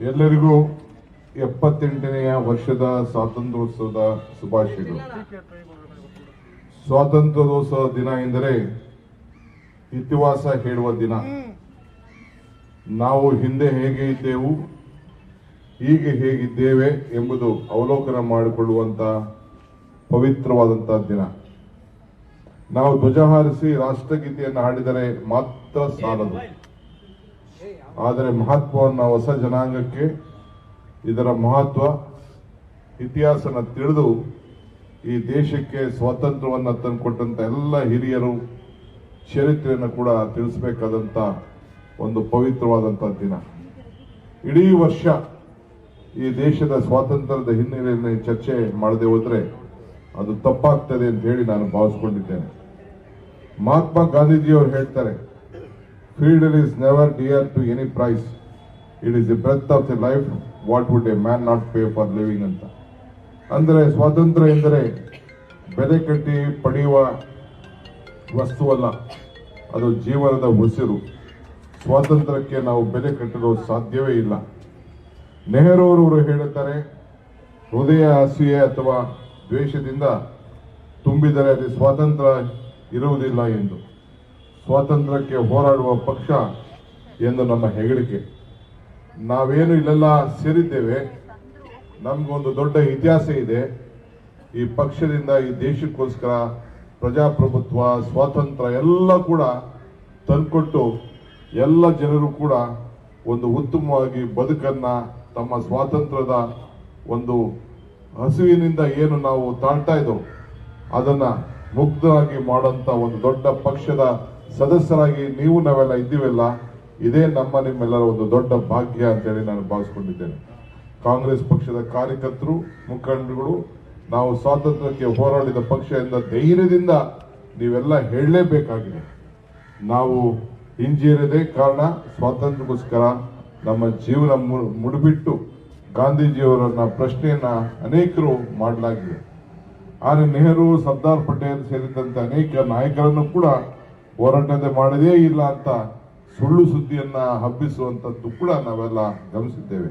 ಎಲ್ಲರಿಗೂ ಎಪ್ಪತ್ತೆಂಟನೆಯ ವರ್ಷದ ಸ್ವಾತಂತ್ರ್ಯೋತ್ಸವದ ಶುಭಾಶಯಗಳು. ಸ್ವಾತಂತ್ರ್ಯೋತ್ಸವ ದಿನ ಎಂದರೆ ಇತಿಹಾಸ ಹೇಳುವ ದಿನ. ನಾವು ಹಿಂದೆ ಹೇಗೆ ಇದ್ದೆವು, ಹೀಗೆ ಹೇಗಿದ್ದೇವೆ ಎಂಬುದು ಅವಲೋಕನ ಮಾಡಿಕೊಳ್ಳುವಂತ ಪವಿತ್ರವಾದಂತಹ ದಿನ. ನಾವು ಧ್ವಜ ಹಾರಿಸಿ ರಾಷ್ಟ್ರಗೀತೆಯನ್ನು ಹಾಡಿದರೆ ಮಾತ್ರ ಸಾಲದು. ಆದರೆ ಮಹತ್ವವನ್ನು ಹೊಸ ಜನಾಂಗಕ್ಕೆ ಇದರ ಮಹತ್ವ, ಇತಿಹಾಸನ ತಿಳಿದು ಈ ದೇಶಕ್ಕೆ ಸ್ವಾತಂತ್ರ್ಯವನ್ನು ತಂದುಕೊಟ್ಟಂಥ ಎಲ್ಲ ಹಿರಿಯರು ಚರಿತ್ರೆಯನ್ನು ಕೂಡ ತಿಳಿಸಬೇಕಾದಂತ ಒಂದು ಪವಿತ್ರವಾದಂತ ದಿನ. ಇಡೀ ವರ್ಷ ಈ ದೇಶದ ಸ್ವಾತಂತ್ರ್ಯದ ಹಿನ್ನೆಲೆಯಲ್ಲಿ ಚರ್ಚೆ ಮಾಡದೆ ಹೋದರೆ ಅದು ತಪ್ಪಾಗ್ತದೆ ಅಂತ ಹೇಳಿ ನಾನು ಭಾವಿಸ್ಕೊಂಡಿದ್ದೇನೆ. ಮಹಾತ್ಮ ಗಾಂಧೀಜಿಯವರು ಹೇಳ್ತಾರೆ freedom is never dear to any price it is a breath of the life what would a man not pay for living ಅಂತ? ಅಂದರೆ ಸ್ವಾತಂತ್ರ್ಯ ಎಂದರೆ ಬೆಲೆ ಕಟ್ಟಿ ಪಡೆಯುವ ವಸ್ತುವಲ್ಲ. ಅದು ಜೀವನದ ಉಸಿರು. ಸ್ವಾತಂತ್ರ್ಯಕ್ಕೆ ನಾವು ಬೆಲೆ ಕಟ್ಟಲು ಸಾಧ್ಯವೇ ಇಲ್ಲ. ನೆಹರೂರವರು ಹೇಳುತ್ತಾರೆ, ಹೃದಯ ಅಸೂಯೆ ಅಥವಾ ದ್ವೇಷದಿಂದ ತುಂಬಿದರೆ ಅಲ್ಲಿ ಸ್ವಾತಂತ್ರ್ಯ ಇರುವುದಿಲ್ಲ ಎಂದು. ಸ್ವಾತಂತ್ರ್ಯಕ್ಕೆ ಹೋರಾಡುವ ಪಕ್ಷ ಎಂದು ನಮ್ಮ ಹೆಗಡಿಕೆ ನಾವೇನು ಇಲ್ಲೆಲ್ಲ ಸೇರಿದ್ದೇವೆ, ನಮಗೊಂದು ದೊಡ್ಡ ಇತಿಹಾಸ ಇದೆ. ಈ ಪಕ್ಷದಿಂದ, ಈ ದೇಶಕ್ಕೋಸ್ಕರ ಪ್ರಜಾಪ್ರಭುತ್ವ, ಸ್ವಾತಂತ್ರ್ಯ ಎಲ್ಲ ಕೂಡ ತಂದುಕೊಟ್ಟು ಎಲ್ಲ ಜನರು ಕೂಡ ಒಂದು ಉತ್ತಮವಾಗಿ ಬದುಕನ್ನ, ತಮ್ಮ ಸ್ವಾತಂತ್ರ್ಯದ ಒಂದು ಹಸುವಿನಿಂದ ಏನು ನಾವು ತಾಳ್ತಾ ಇದ್ದೋ ಅದನ್ನ ಮುಗ್ಧರಾಗಿ ಮಾಡುವಂತ ಒಂದು ದೊಡ್ಡ ಪಕ್ಷದ ಸದಸ್ಯರಾಗಿ ನೀವು ನಾವೆಲ್ಲ ಇದ್ದೀವಲ್ಲ, ಇದೇ ನಮ್ಮ ನಿಮ್ಮೆಲ್ಲರ ಒಂದು ದೊಡ್ಡ ಭಾಗ್ಯ ಅಂತೇಳಿ ನಾನು ಭಾವಿಸ್ಕೊಂಡಿದ್ದೇನೆ. ಕಾಂಗ್ರೆಸ್ ಪಕ್ಷದ ಕಾರ್ಯಕರ್ತರು, ಮುಖಂಡರುಗಳು, ನಾವು ಸ್ವಾತಂತ್ರ್ಯಕ್ಕೆ ಹೋರಾಡಿದ ಪಕ್ಷ ಎಂದ ಧೈರ್ಯದಿಂದ ನೀವೆಲ್ಲ ಹೇಳಲೇಬೇಕಾಗಿದೆ. ನಾವು ಹಿಂಜೀರದೇ ಕಾರಣ, ಸ್ವಾತಂತ್ರ್ಯಕ್ಕೋಸ್ಕರ ನಮ್ಮ ಜೀವನ ಮುಡಿಬಿಟ್ಟು ಗಾಂಧೀಜಿಯವರನ್ನ ಪ್ರಶ್ನೆಯನ್ನ ಅನೇಕರು ಮಾಡಲಾಗಿದೆ. ಆದರೆ ನೆಹರು, ಸರ್ದಾರ್ ಪಟೇಲ್ ಸೇರಿದಂತೆ ಅನೇಕ ನಾಯಕರನ್ನು ಕೂಡ ಹೋರಾಟದ ಮಾಡದೇ ಇಲ್ಲ ಅಂತ ಸುಳ್ಳು ಸುದ್ದಿಯನ್ನ ಹಬ್ಬಿಸುವಂತದ್ದು ಕೂಡ ನಾವೆಲ್ಲ ಗಮನಿಸಿದ್ದೇವೆ.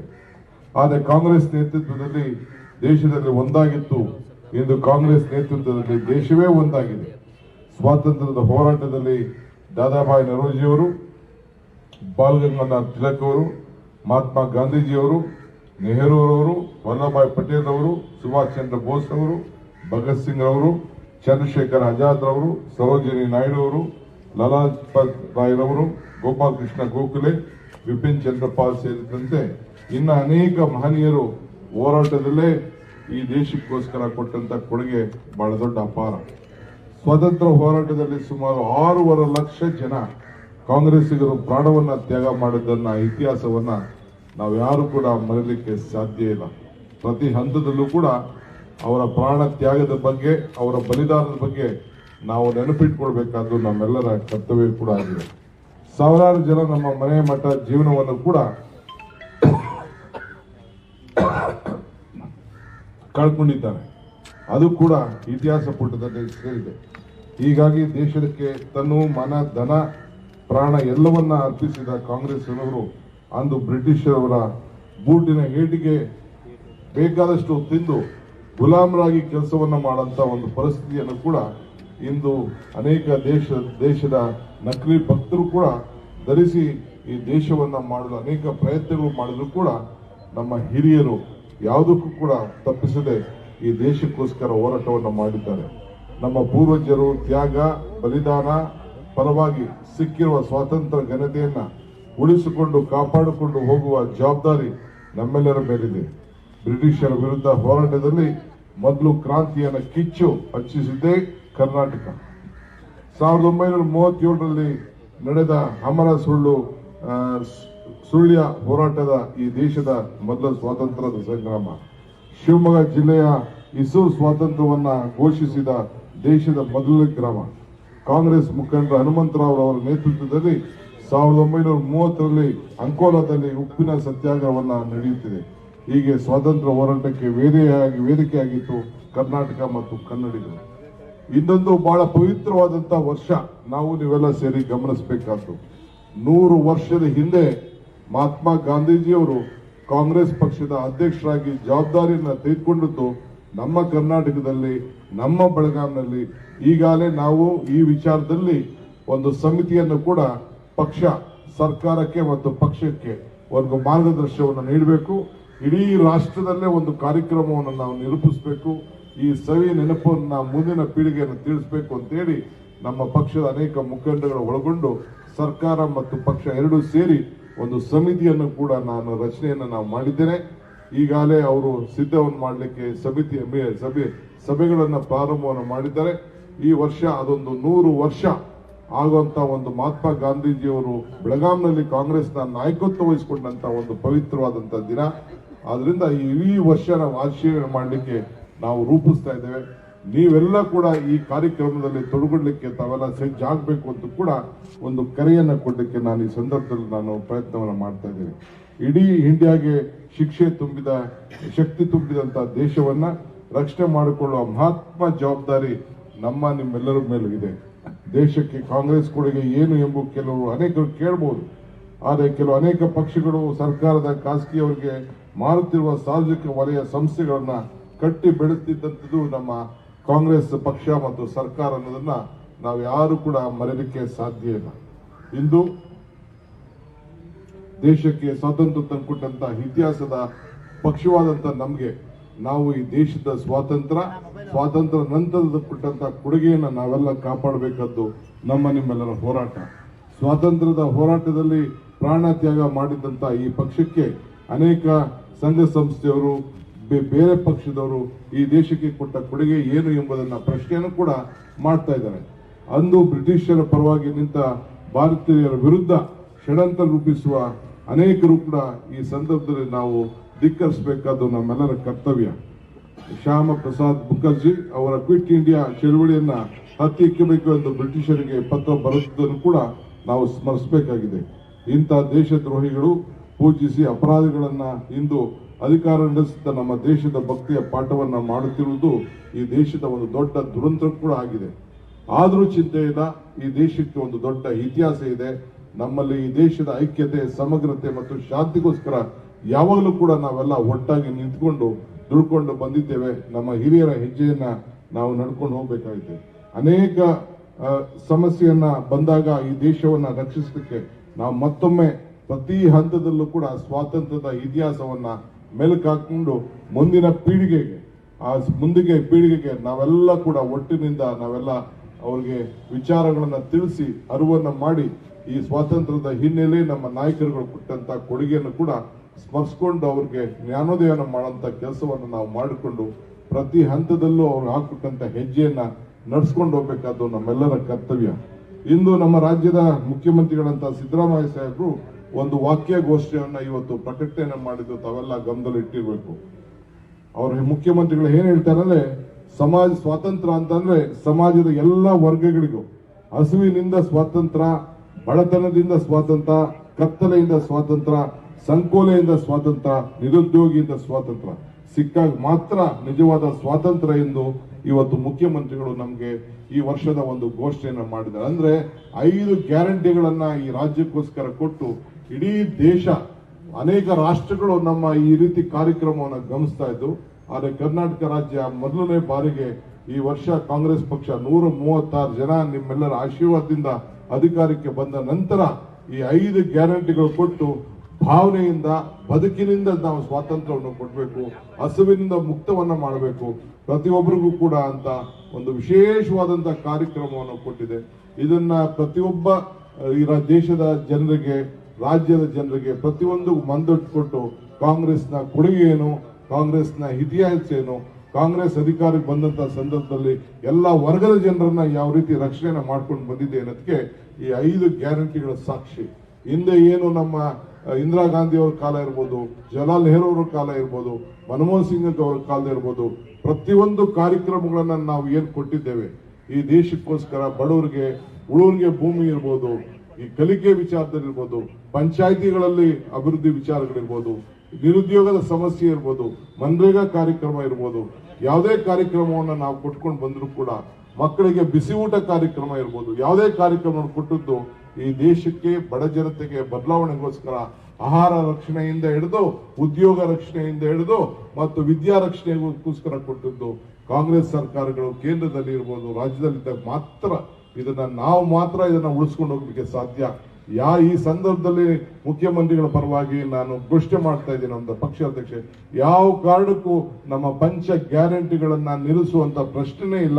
ಆದರೆ ಕಾಂಗ್ರೆಸ್ ನೇತೃತ್ವದಲ್ಲಿ ದೇಶದಲ್ಲಿ ಒಂದಾಗಿತ್ತು. ಇಂದು ಕಾಂಗ್ರೆಸ್ ನೇತೃತ್ವದಲ್ಲಿ ದೇಶವೇ ಒಂದಾಗಿದೆ. ಸ್ವಾತಂತ್ರ್ಯದ ಹೋರಾಟದಲ್ಲಿ ದಾದಾಬಾಯಿ ನರೋಜಿಯವರು ಬಾಲ್ ಗಂಗಾಧರ್ ತಿಲಕ್ ಅವರು, ಮಹಾತ್ಮ ಗಾಂಧೀಜಿಯವರು, ನೆಹರೂರವರು ವಲ್ಲಭಾಯ್ ಪಟೇಲ್ ಅವರು, ಸುಭಾಷ್ ಚಂದ್ರ ಬೋಸ್ ಅವರು, ಭಗತ್ ಸಿಂಗ್ ಅವರು, ಚಂದ್ರಶೇಖರ್ ಆಜಾದ್ ಅವರು, ಸರೋಜಿನಿ ನಾಯ್ಡು ಅವರು ಲಾಲಾ ರಾಯ್ರವರು ಗೋಪಾಲಕೃಷ್ಣ ಗೋಖಲೆ, ವಿಪಿನ್ ಚಂದ್ರಪಾಲ್ ಸೇರಿದಂತೆ ಇನ್ನು ಅನೇಕ ಮಹನೀಯರು ಹೋರಾಟದಲ್ಲೇ ಈ ದೇಶಕ್ಕೋಸ್ಕರ ಕೊಟ್ಟಂತ ಕೊಡುಗೆ ಬಹಳ ದೊಡ್ಡ ಅಪಾರ. ಸ್ವತಂತ್ರ ಹೋರಾಟದಲ್ಲಿ ಸುಮಾರು ಆರೂವರೆ ಲಕ್ಷ ಜನ ಕಾಂಗ್ರೆಸ್ಸಿಗರು ಪ್ರಾಣವನ್ನ ತ್ಯಾಗ ಮಾಡಿದ್ದನ್ನ ಇತಿಹಾಸವನ್ನ ನಾವು ಯಾರು ಕೂಡ ಮರೆಯಲಿಕ್ಕೆ ಸಾಧ್ಯ ಇಲ್ಲ. ಪ್ರತಿ ಹಂತದಲ್ಲೂ ಕೂಡ ಅವರ ಪ್ರಾಣ ತ್ಯಾಗದ ಬಗ್ಗೆ, ಅವರ ಬಲಿದಾನದ ಬಗ್ಗೆ ನಾವು ನೆನಪಿಟ್ಕೊಳ್ಬೇಕಾದ್ದು ನಮ್ಮೆಲ್ಲರ ಕರ್ತವ್ಯ ಕೂಡ ಆಗಿದೆ. ಸಾವಿರಾರು ಜನ ನಮ್ಮ ಮನೆ ಮಠ ಜೀವನವನ್ನು ಕೂಡ ಕಳ್ಕೊಂಡಿದ್ದಾರೆ. ಅದು ಕೂಡ ಇತಿಹಾಸ ಪುಟದಲ್ಲಿ ಸೇರಿದೆ ಹೀಗಾಗಿ ದೇಶಕ್ಕೆ ತನು ಮನ, ಧನ, ಪ್ರಾಣ ಎಲ್ಲವನ್ನ ಅರ್ಪಿಸಿದ ಕಾಂಗ್ರೆಸ್ನವರು ಅಂದು ಬ್ರಿಟಿಷರವರ ಬೂಟಿನ ಏಟಿಗೆ ಬೇಕಾದಷ್ಟು ತಿಂದು ಗುಲಾಮರಾಗಿ ಕೆಲಸವನ್ನ ಮಾಡಂತ ಒಂದು ಪರಿಸ್ಥಿತಿಯನ್ನು ಕೂಡ ಇಂದು ಅನೇಕ ದೇಶ, ದೇಶದ ನಕಲಿ ಭಕ್ತರು ಕೂಡ ಧರಿಸಿ ಈ ದೇಶವನ್ನು ಮಾಡಲು ಅನೇಕ ಪ್ರಯತ್ನಗಳು ಮಾಡಿದ್ರು ಕೂಡ ನಮ್ಮ ಹಿರಿಯರು ಯಾವುದಕ್ಕೂ ಕೂಡ ತಪ್ಪಿಸದೆ ಈ ದೇಶಕ್ಕೋಸ್ಕರ ಹೋರಾಟವನ್ನು ಮಾಡಿದ್ದಾರೆ. ನಮ್ಮ ಪೂರ್ವಜರು ತ್ಯಾಗ, ಬಲಿದಾನ ಪರವಾಗಿ ಸಿಕ್ಕಿರುವ ಸ್ವಾತಂತ್ರ್ಯ ಘನತೆಯನ್ನು ಉಳಿಸಿಕೊಂಡು ಕಾಪಾಡಿಕೊಂಡು ಹೋಗುವ ಜವಾಬ್ದಾರಿ ನಮ್ಮೆಲ್ಲರ ಮೇಲಿದೆ. ಬ್ರಿಟಿಷರ ವಿರುದ್ಧ ಹೋರಾಟದಲ್ಲಿ ಮೊದಲು ಕ್ರಾಂತಿಯನ್ನು ಕಿಚ್ಚು ಹಚ್ಚಿಸಿದ್ದೇ. ಕರ್ನಾಟಕ. ಸಾವಿರದ ಒಂಬೈನೂರ ಮೂವತ್ತೇಳರಲ್ಲಿ ನಡೆದ ಅಮರ ಸುಳ್ಳು ಸುಳ್ಯ ಹೋರಾಟದ ಈ ದೇಶದ ಮೊದಲ ಸ್ವಾತಂತ್ರ್ಯದ ಸಂಗ್ರಾಮ. ಶಿವಮೊಗ್ಗ ಜಿಲ್ಲೆಯ ಇಸೂರು ಸ್ವಾತಂತ್ರ್ಯವನ್ನು ಘೋಷಿಸಿದ ದೇಶದ ಮೊದಲ ಗ್ರಾಮ. ಕಾಂಗ್ರೆಸ್ ಮುಖಂಡ ಹನುಮಂತರಾವ್ ಅವರ ನೇತೃತ್ವದಲ್ಲಿ ಸಾವಿರದ ಒಂಬೈನೂರ ಮೂವತ್ತರಲ್ಲಿ ಅಂಕೋಲಾದಲ್ಲಿ ಉಪ್ಪಿನ ಸತ್ಯಾಗ್ರಹವನ್ನ ನಡೆಯುತ್ತಿದೆ. ಹೀಗೆ ಸ್ವಾತಂತ್ರ್ಯ ಹೋರಾಟಕ್ಕೆ ವೇದಿಕೆಯಾಗಿ ವೇದಿಕೆಯಾಗಿತ್ತು ಕರ್ನಾಟಕ ಮತ್ತು ಕನ್ನಡಿಗರು. ಇನ್ನೊಂದು ಬಹಳ ಪವಿತ್ರವಾದಂತ ವರ್ಷ ನಾವು ನೀವೆಲ್ಲ ಸೇರಿ ಗಮನಿಸಬೇಕಾದ್ದು. ನೂರು ವರ್ಷದ ಹಿಂದೆ ಮಹಾತ್ಮ ಗಾಂಧೀಜಿಯವರು ಕಾಂಗ್ರೆಸ್ ಪಕ್ಷದ ಅಧ್ಯಕ್ಷರಾಗಿ ಜವಾಬ್ದಾರಿಯನ್ನು ತೆಗೆದುಕೊಂಡದ್ದು ನಮ್ಮ ಕರ್ನಾಟಕದಲ್ಲಿ, ನಮ್ಮ ಬೆಳಗಾಂನಲ್ಲಿ ಈಗಾಗಲೇ ನಾವು ಈ ವಿಚಾರದಲ್ಲಿ ಒಂದು ಸಮಿತಿಯನ್ನು ಕೂಡ ಪಕ್ಷ ಸರ್ಕಾರಕ್ಕೆ ಮತ್ತು ಪಕ್ಷಕ್ಕೆ ಒಂದು ಮಾರ್ಗದರ್ಶನವನ್ನು ನೀಡಬೇಕು. ಇಡೀ ರಾಷ್ಟ್ರದಲ್ಲೇ ಒಂದು ಕಾರ್ಯಕ್ರಮವನ್ನು ನಾವು ನಿರೂಪಿಸಬೇಕು. ಈ ಸವಿ ನೆನಪನ್ನ ಮುಂದಿನ ಪೀಳಿಗೆಯನ್ನು ತಿಳಿಸಬೇಕು ಅಂತೇಳಿ ನಮ್ಮ ಪಕ್ಷದ ಅನೇಕ ಮುಖಂಡಗಳು ಒಳಗೊಂಡು ಸರ್ಕಾರ ಮತ್ತು ಪಕ್ಷ ಎರಡೂ ಸೇರಿ ಒಂದು ಸಮಿತಿಯನ್ನು ಕೂಡ ನಾನು ರಚನೆಯನ್ನು ನಾವು ಮಾಡಿದ್ದೇನೆ. ಈಗಾಗಲೇ ಅವರು ಸಿದ್ಧವನ್ನು ಮಾಡಲಿಕ್ಕೆ ಸಮಿತಿಯ ಸಭೆ, ಸಭೆಗಳನ್ನು ಪ್ರಾರಂಭವನ್ನು ಮಾಡಿದ್ದಾರೆ. ಈ ವರ್ಷ ಅದೊಂದು ನೂರು ವರ್ಷ ಆಗುವಂಥ ಒಂದು ಮಹಾತ್ಮ ಗಾಂಧೀಜಿಯವರು ಬೆಳಗಾಂನಲ್ಲಿ ಕಾಂಗ್ರೆಸ್ನ ನಾಯಕತ್ವ ವಹಿಸಿಕೊಂಡಂಥ ಒಂದು ಪವಿತ್ರವಾದಂಥ ದಿನ. ಆದ್ದರಿಂದ ಈ ವರ್ಷ ನಾವು ಆಚರಣೆ ಮಾಡಲಿಕ್ಕೆ ನಾವು ರೂಪಿಸ್ತಾ ಇದ್ದೇವೆ. ನೀವೆಲ್ಲ ಕೂಡ ಈ ಕಾರ್ಯಕ್ರಮದಲ್ಲಿ ತೊಡಗೊಳ್ಳಿಕ್ಕೆ ತಾವೆಲ್ಲ ಸಜ್ಜಾಗಬೇಕು ಅಂತ ಕೂಡ ಒಂದು ಕರೆಯನ್ನು ಕೊಡಲಿಕ್ಕೆ ನಾನು ಈ ಸಂದರ್ಭದಲ್ಲಿ ನಾನು ಪ್ರಯತ್ನವನ್ನು ಮಾಡ್ತಾ ಇದ್ದೇನೆ. ಇಡೀ ಇಂಡಿಯಾಗೆ ಶಿಕ್ಷೆ ತುಂಬಿದ, ಶಕ್ತಿ ತುಂಬಿದಂಥ ದೇಶವನ್ನು ರಕ್ಷಣೆ ಮಾಡಿಕೊಳ್ಳುವ ಮಹಾತ್ಮ ಜವಾಬ್ದಾರಿ ನಮ್ಮ ನಿಮ್ಮೆಲ್ಲರ ಮೇಲೂ ಇದೆ. ದೇಶಕ್ಕೆ ಕಾಂಗ್ರೆಸ್ ಕೊಡುಗೆ ಏನು ಎಂಬ ಕೆಲವು ಅನೇಕರು ಕೇಳಬಹುದು ಆದರೆ ಕೆಲವು ಅನೇಕ ಪಕ್ಷಗಳು ಸರ್ಕಾರದ ಖಾಸಗಿಯವರಿಗೆ ಮಾರುತ್ತಿರುವ ಸಾರ್ವಜನಿಕ ವಲಯ ಸಂಸ್ಥೆಗಳನ್ನ ಕಟ್ಟಿ ಬೆಳೆಸ್ತಿದ್ದಂಥದ್ದು ನಮ್ಮ ಕಾಂಗ್ರೆಸ್ ಪಕ್ಷ ಮತ್ತು ಸರ್ಕಾರ ಅನ್ನೋದನ್ನ ನಾವು ಯಾರು ಕೂಡ ಮರೆಯಲಿಕ್ಕೆ ಸಾಧ್ಯ ಇಲ್ಲ. ಇಂದು ದೇಶಕ್ಕೆ ಸ್ವಾತಂತ್ರ್ಯ ತಂದುಕೊಟ್ಟಂತ ಇತಿಹಾಸದ ಪಕ್ಷವಾದಂತ ನಮಗೆ ನಾವು ಈ ದೇಶದ ಸ್ವಾತಂತ್ರ್ಯ ಸ್ವಾತಂತ್ರ್ಯ ನಂತರದ ಕೊಟ್ಟಂತ ಕೊಡುಗೆಯನ್ನು ನಾವೆಲ್ಲ ಕಾಪಾಡಬೇಕದ್ದು ನಮ್ಮ ನಿಮ್ಮೆಲ್ಲರ ಹೋರಾಟ. ಸ್ವಾತಂತ್ರ್ಯದ ಹೋರಾಟದಲ್ಲಿ ಪ್ರಾಣ ತ್ಯಾಗ ಮಾಡಿದಂತ ಈ ಪಕ್ಷಕ್ಕೆ ಅನೇಕ ಸಂಘ ಸಂಸ್ಥೆಯವರು ಬೇರೆ ಪಕ್ಷದವರು ಈ ದೇಶಕ್ಕೆ ಕೊಟ್ಟ ಕೊಡುಗೆ ಏನು ಎಂಬುದನ್ನ ಪ್ರಶ್ನೆಯನ್ನು ಕೂಡ ಮಾಡ್ತಾ ಇದ್ದಾರೆ. ಅಂದು ಬ್ರಿಟಿಷರ ಪರವಾಗಿ ನಿಂತ ಭಾರತೀಯರ ವಿರುದ್ಧ ಷಡಂತರ ರೂಪಿಸುವ ಅನೇಕರು ಕೂಡ ಈ ಸಂದರ್ಭದಲ್ಲಿ ನಾವು ಧಿಕ್ಕರಿಸಬೇಕಾದ್ದು ನಮ್ಮೆಲ್ಲರ ಕರ್ತವ್ಯ. ಶ್ಯಾಮ ಪ್ರಸಾದ್ ಮುಖರ್ಜಿ ಅವರ ಕ್ವಿಟ್ ಇಂಡಿಯಾ ಚಳುವಳಿಯನ್ನ ಹತ್ತಿಕ್ಕಬೇಕು ಎಂದು ಬ್ರಿಟಿಷರಿಗೆ ಪತ್ರ ಬರುತ್ತಿದ್ದನ್ನು ಕೂಡ ನಾವು ಸ್ಮರಿಸಬೇಕಾಗಿದೆ. ಇಂಥ ದೇಶದ್ರೋಹಿಗಳು ಪೂಜಿಸಿ ಅಪರಾಧಿಗಳನ್ನ ಇಂದು ಅಧಿಕಾರ ನಡೆಸುತ್ತ ನಮ್ಮ ದೇಶದ ಭಕ್ತಿಯ ಪಾಠವನ್ನು ಮಾಡುತ್ತಿರುವುದು ಈ ದೇಶದ ಒಂದು ದೊಡ್ಡ ದುರಂತ ಕೂಡ ಆಗಿದೆ. ಆದರೂ ಚಿಂತೆ ಇಲ್ಲ, ಈ ದೇಶಕ್ಕೆ ಒಂದು ದೊಡ್ಡ ಇತಿಹಾಸ ಇದೆ. ನಮ್ಮಲ್ಲಿ ಈ ದೇಶದ ಐಕ್ಯತೆ, ಸಮಗ್ರತೆ ಮತ್ತು ಶಾಂತಿಗೋಸ್ಕರ ಯಾವಾಗಲೂ ಕೂಡ ನಾವೆಲ್ಲ ಒಟ್ಟಾಗಿ ನಿಂತ್ಕೊಂಡು ದುಡ್ಕೊಂಡು ಬಂದಿದ್ದೇವೆ. ನಮ್ಮ ಹಿರಿಯರ ಹೆಜ್ಜೆಯನ್ನ ನಾವು ನಡ್ಕೊಂಡು ಹೋಗ್ಬೇಕಾಗಿದೆ. ಅನೇಕ ಸಮಸ್ಯೆಯನ್ನ ಬಂದಾಗ ಈ ದೇಶವನ್ನ ರಕ್ಷಿಸಲಿಕ್ಕೆ ನಾವು ಮತ್ತೊಮ್ಮೆ ಪ್ರತಿ ಹಂತದಲ್ಲೂ ಕೂಡ ಸ್ವಾತಂತ್ರ್ಯದ ಇತಿಹಾಸವನ್ನ ಮೆಲುಕಾಕೊಂಡು ಮುಂದಿನ ಪೀಳಿಗೆಗೆ, ಆ ಮುಂದಿಗೆ ಪೀಳಿಗೆಗೆ ನಾವೆಲ್ಲ ಕೂಡ ಒಟ್ಟಿನಿಂದ ನಾವೆಲ್ಲ ಅವ್ರಿಗೆ ವಿಚಾರಗಳನ್ನು ತಿಳಿಸಿ, ಅರಿವನ್ನು ಮಾಡಿ, ಈ ಸ್ವಾತಂತ್ರ್ಯದ ಹಿನ್ನೆಲೆ ನಮ್ಮ ನಾಯಕರುಗಳು ಕೊಟ್ಟಂತ ಕೊಡುಗೆಯನ್ನು ಕೂಡ ಸ್ಮರಿಸ್ಕೊಂಡು ಅವ್ರಿಗೆ ಜ್ಞಾನೋದಯನ ಮಾಡುವಂತ ಕೆಲಸವನ್ನು ನಾವು ಮಾಡಿಕೊಂಡು ಪ್ರತಿ ಹಂತದಲ್ಲೂ ಅವ್ರು ಹಾಕಿಕೊಟ್ಟಂಥ ಹೆಜ್ಜೆಯನ್ನ ನಡ್ಸ್ಕೊಂಡು ಹೋಗ್ಬೇಕಾದ್ದು ನಮ್ಮೆಲ್ಲರ ಕರ್ತವ್ಯ. ಇಂದು ನಮ್ಮ ರಾಜ್ಯದ ಮುಖ್ಯಮಂತ್ರಿಗಳಂತ ಸಿದ್ದರಾಮಯ್ಯ ಸಾಹೇಬರು ಒಂದು ವಾಕ್ಯ ಗೋಷ್ಠಿಯನ್ನ ಇವತ್ತು ಪ್ರಕಟಣೆ ಮಾಡಿದ್ದು ತಾವೆಲ್ಲ ಗಮನದಲ್ಲಿ ಇಟ್ಟಿರಬೇಕು. ಅವರು ಮುಖ್ಯಮಂತ್ರಿಗಳು ಏನ್ ಹೇಳ್ತಾರಂದ್ರೆ, ಸಮಾಜ ಸ್ವಾತಂತ್ರ್ಯ ಅಂತಂದ್ರೆ ಸಮಾಜದ ಎಲ್ಲ ವರ್ಗಗಳಿಗೂ ಹಸುವಿನಿಂದ ಸ್ವಾತಂತ್ರ್ಯ ಬಡತನದಿಂದ ಸ್ವಾತಂತ್ರ್ಯ ಕತ್ತಲೆಯಿಂದ ಸ್ವಾತಂತ್ರ್ಯ ಸಂಕೋಲೆಯಿಂದ ಸ್ವಾತಂತ್ರ್ಯ ನಿರುದ್ಯೋಗಿಯಿಂದ ಸ್ವಾತಂತ್ರ್ಯ ಸಿಕ್ಕಾಗ ಮಾತ್ರ ನಿಜವಾದ ಸ್ವಾತಂತ್ರ್ಯ ಎಂದು ಇವತ್ತು ಮುಖ್ಯಮಂತ್ರಿಗಳು ನಮಗೆ ಈ ವರ್ಷದ ಒಂದು ಘೋಷಣೆಯನ್ನು ಮಾಡಿದ್ದಾರೆ. ಅಂದ್ರೆ ಐದು ಗ್ಯಾರಂಟಿಗಳನ್ನ ಈ ರಾಜ್ಯಕ್ಕೋಸ್ಕರ ಕೊಟ್ಟು ಇಡೀ ದೇಶ, ಅನೇಕ ರಾಷ್ಟ್ರಗಳು ನಮ್ಮ ಈ ರೀತಿ ಕಾರ್ಯಕ್ರಮವನ್ನು ಗಮನಿಸ್ತಾ ಇದ್ದು, ಆದರೆ ಕರ್ನಾಟಕ ರಾಜ್ಯ ಮೊದಲನೇ ಬಾರಿಗೆ ಈ ವರ್ಷ ಕಾಂಗ್ರೆಸ್ ಪಕ್ಷ ನೂರ ಮೂವತ್ತಾರು ಜನ ನಿಮ್ಮೆಲ್ಲರ ಆಶೀರ್ವಾದದಿಂದ ಅಧಿಕಾರಕ್ಕೆ ಬಂದ ನಂತರ ಈ ಐದು ಗ್ಯಾರಂಟಿಗಳು ಕೊಟ್ಟು ಭಾವನೆಯಿಂದ, ಬದುಕಿನಿಂದ ನಾವು ಸ್ವಾತಂತ್ರ್ಯವನ್ನು ಕೊಡಬೇಕು, ಹಸುವಿನಿಂದ ಮುಕ್ತವನ್ನ ಮಾಡಬೇಕು, ಪ್ರತಿಯೊಬ್ಬರಿಗೂ ಕೂಡ ಅಂತ ಒಂದು ವಿಶೇಷವಾದಂಥ ಕಾರ್ಯಕ್ರಮವನ್ನು ಕೊಟ್ಟಿದೆ. ಇದನ್ನ ಪ್ರತಿಯೊಬ್ಬ ಈ ದೇಶದ ಜನರಿಗೆ ರಾಜ್ಯದ ಜನರಿಗೆ ಪ್ರತಿಯೊಂದು ಮಂದೊಟ್ಟು ಕೊಟ್ಟು ಕಾಂಗ್ರೆಸ್ನ ಕೊಡುಗೆ ಏನು ಕಾಂಗ್ರೆಸ್ನ ಇತಿಹಾಸ ಏನು ಕಾಂಗ್ರೆಸ್ ಅಧಿಕಾರಕ್ಕೆ ಬಂದಂತ ಸಂದರ್ಭದಲ್ಲಿ ಎಲ್ಲ ವರ್ಗದ ಜನರನ್ನ ಯಾವ ರೀತಿ ರಕ್ಷಣೆ ಮಾಡ್ಕೊಂಡು ಬಂದಿದೆ ಅನ್ನೋದಕ್ಕೆ ಈ ಐದು ಗ್ಯಾರಂಟಿಗಳ ಸಾಕ್ಷಿ. ಹಿಂದೆ ಏನು ನಮ್ಮ ಇಂದಿರಾ ಗಾಂಧಿ ಅವರ ಕಾಲ ಇರ್ಬೋದು, ಜವಾಹರ್ಲಾಲ್ ನೆಹರು ಅವರ ಕಾಲ ಇರ್ಬೋದು, ಮನಮೋಹನ್ ಸಿಂಗ್ ಅವರ ಕಾಲ ಇರ್ಬೋದು, ಪ್ರತಿಯೊಂದು ಕಾರ್ಯಕ್ರಮಗಳನ್ನ ನಾವು ಏನು ಕೊಟ್ಟಿದ್ದೇವೆ, ಈ ದೇಶಕ್ಕೋಸ್ಕರ ಬಡವರಿಗೆ, ಉಳುವರಿಗೆ ಭೂಮಿ ಇರ್ಬೋದು ಈ ಕಲಿಕೆ ವಿಚಾರದಲ್ಲಿರ್ಬೋದು, ಪಂಚಾಯಿತಿಗಳಲ್ಲಿ ಅಭಿವೃದ್ಧಿ ವಿಚಾರಗಳಿರ್ಬೋದು, ನಿರುದ್ಯೋಗದ ಸಮಸ್ಯೆ ಇರ್ಬೋದು, ಮನ್ರೇಗಾ ಕಾರ್ಯಕ್ರಮ ಇರ್ಬೋದು, ಯಾವುದೇ ಕಾರ್ಯಕ್ರಮವನ್ನು ನಾವು ಕೊಟ್ಕೊಂಡು ಬಂದರೂ ಕೂಡ ಮಕ್ಕಳಿಗೆ ಬಿಸಿ ಊಟ ಕಾರ್ಯಕ್ರಮ ಇರ್ಬೋದು, ಯಾವುದೇ ಕಾರ್ಯಕ್ರಮವನ್ನು ಕೊಟ್ಟದ್ದು ಈ ದೇಶಕ್ಕೆ, ಬಡ ಜನತೆಗೆ ಬದಲಾವಣೆಗೋಸ್ಕರ ಆಹಾರ ರಕ್ಷಣೆಯಿಂದ ಹಿಡಿದು, ಉದ್ಯೋಗ ರಕ್ಷಣೆಯಿಂದ ಹಿಡಿದು ಮತ್ತು ವಿದ್ಯಾ ರಕ್ಷಣೆಗೋಸ್ಕರ ಕೊಟ್ಟದ್ದು ಕಾಂಗ್ರೆಸ್ ಸರ್ಕಾರಗಳು ಕೇಂದ್ರದಲ್ಲಿ ಇರ್ಬೋದು ರಾಜ್ಯದಲ್ಲಿದ್ದಾಗ ಮಾತ್ರ ಇದನ್ನ ನಾವು ಮಾತ್ರ ಇದನ್ನ ಉಳಿಸ್ಕೊಂಡು ಹೋಗ್ಲಿಕ್ಕೆ ಸಾಧ್ಯ. ಯಾ ಈ ಸಂದರ್ಭದಲ್ಲಿ ಮುಖ್ಯಮಂತ್ರಿಗಳ ಪರವಾಗಿ ನಾನು ಘೋಷಣೆ ಮಾಡ್ತಾ ಇದ್ದೀನಿ ನಮ್ಮ ಪಕ್ಷ ಅಧ್ಯಕ್ಷೆ. ಯಾವ ಕಾರಣಕ್ಕೂ ನಮ್ಮ ಪಂಚ ಗ್ಯಾರಂಟಿಗಳನ್ನ ನಿಲ್ಲಿಸುವಂತ ಪ್ರಶ್ನೆ ಇಲ್ಲ.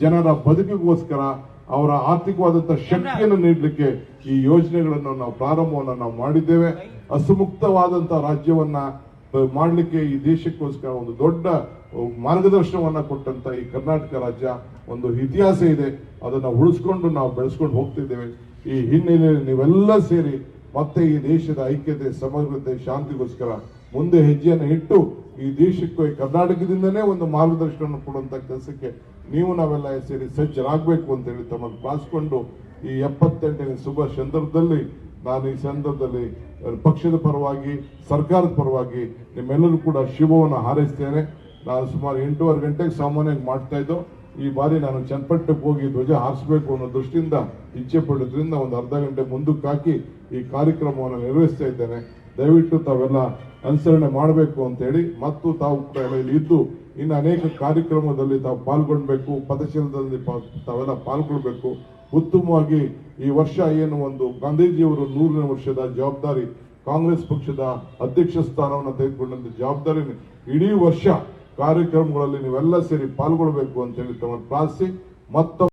ಜನರ ಬದುಕಿಗೋಸ್ಕರ ಅವರ ಆರ್ಥಿಕವಾದಂತ ಶಕ್ತಿಯನ್ನು ನೀಡಲಿಕ್ಕೆ ಈ ಯೋಜನೆಗಳನ್ನು ನಾವು ಪ್ರಾರಂಭವನ್ನು ನಾವು ಮಾಡಿದ್ದೇವೆ. ಅಸುಮುಕ್ತವಾದಂತ ರಾಜ್ಯವನ್ನ ಮಾಡ್ಲಿಕ್ಕೆ ಈ ದೇಶಕ್ಕೋಸ್ಕರ ಒಂದು ದೊಡ್ಡ ಮಾರ್ಗದರ್ಶನವನ್ನು ಕೊಟ್ಟಂತ ಈ ಕರ್ನಾಟಕ ರಾಜ್ಯ ಒಂದು ಇತಿಹಾಸ ಇದೆ. ಅದನ್ನ ಉಳಿಸ್ಕೊಂಡು ನಾವು ಬೆಳೆಸ್ಕೊಂಡು ಹೋಗ್ತಿದ್ದೇವೆ. ಈ ಹಿನ್ನೆಲೆಯಲ್ಲಿ ನೀವೆಲ್ಲ ಸೇರಿ ಮತ್ತೆ ಈ ದೇಶದ ಐಕ್ಯತೆ, ಸಮಗ್ರತೆ, ಶಾಂತಿಗೋಸ್ಕರ ಮುಂದೆ ಹೆಜ್ಜೆಯನ್ನು ಇಟ್ಟು ಈ ದೇಶಕ್ಕೂ, ಈ ಕರ್ನಾಟಕದಿಂದನೇ ಒಂದು ಮಾರ್ಗದರ್ಶನ ಕೊಡುವಂತ ಕೆಲಸಕ್ಕೆ ನೀವು ನಾವೆಲ್ಲ ಸೇರಿ ಸಜ್ಜರಾಗಬೇಕು ಅಂತ ಹೇಳಿ ತಮ್ಮನ್ನು ಬಾಸ್ಕೊಂಡು ಈ ಎಪ್ಪತ್ತೆಂಟನೇ ಶುಭ ಸಂದರ್ಭದಲ್ಲಿ ನಾನು ಈ ಸಂದರ್ಭದಲ್ಲಿ ಪಕ್ಷದ ಪರವಾಗಿ, ಸರ್ಕಾರದ ಪರವಾಗಿ ನಿಮ್ಮೆಲ್ಲರೂ ಕೂಡ ಶುಭವನ್ನು ಹಾರೈಸ್ತೇನೆ. ನಾನು ಸುಮಾರು ಎಂಟೂವರೆ ಗಂಟೆಗೆ ಸಾಮಾನ್ಯವಾಗಿ ಮಾಡ್ತಾ ಇದ್ದೋ, ಈ ಬಾರಿ ನಾನು ಚನ್ನಪಟ್ಟಕ್ಕೆ ಹೋಗಿ ಧ್ವಜ ಹಾರಿಸಬೇಕು ಅನ್ನೋ ದೃಷ್ಟಿಯಿಂದ ಇಚ್ಛೆ ಪಡೋದ್ರಿಂದ ಒಂದು ಅರ್ಧ ಗಂಟೆ ಮುಂದಕ್ಕೆ ಹಾಕಿ ಈ ಕಾರ್ಯಕ್ರಮವನ್ನು ನಿರ್ವಹಿಸ್ತಾ ಇದ್ದೇನೆ. ದಯವಿಟ್ಟು ತಾವೆಲ್ಲ ಅನುಸರಣೆ ಮಾಡಬೇಕು ಅಂತ ಹೇಳಿ, ಮತ್ತು ತಾವು ಇಲ್ಲಿ ಇದ್ದು, ಇನ್ನು ಅನೇಕ ಕಾರ್ಯಕ್ರಮದಲ್ಲಿ ತಾವು ಪಾಲ್ಗೊಳ್ಬೇಕು ಪದಶೀಲದಲ್ಲಿ ತಾವೆಲ್ಲ ಪಾಲ್ಗೊಳ್ಬೇಕು. ಉತ್ತಮವಾಗಿ ಈ ವರ್ಷ ಏನು ಒಂದು ಗಾಂಧೀಜಿಯವರು ನೂರನೇ ವರ್ಷದ ಜವಾಬ್ದಾರಿ ಕಾಂಗ್ರೆಸ್ ಪಕ್ಷದ ಅಧ್ಯಕ್ಷ ಸ್ಥಾನವನ್ನು ತೆಗೆದುಕೊಂಡಂತ ಜವಾಬ್ದಾರಿ ಇಡೀ ವರ್ಷ ಕಾರ್ಯಕ್ರಮಗಳಲ್ಲಿ ನೀವೆಲ್ಲ ಸೇರಿ ಪಾಲ್ಗೊಳ್ಬೇಕು ಅಂತ ಹೇಳಿ ತಮ್ಮ ಪ್ರಾರ್ಥಿಸಿ, ಮತ್ತೊಮ್ಮೆ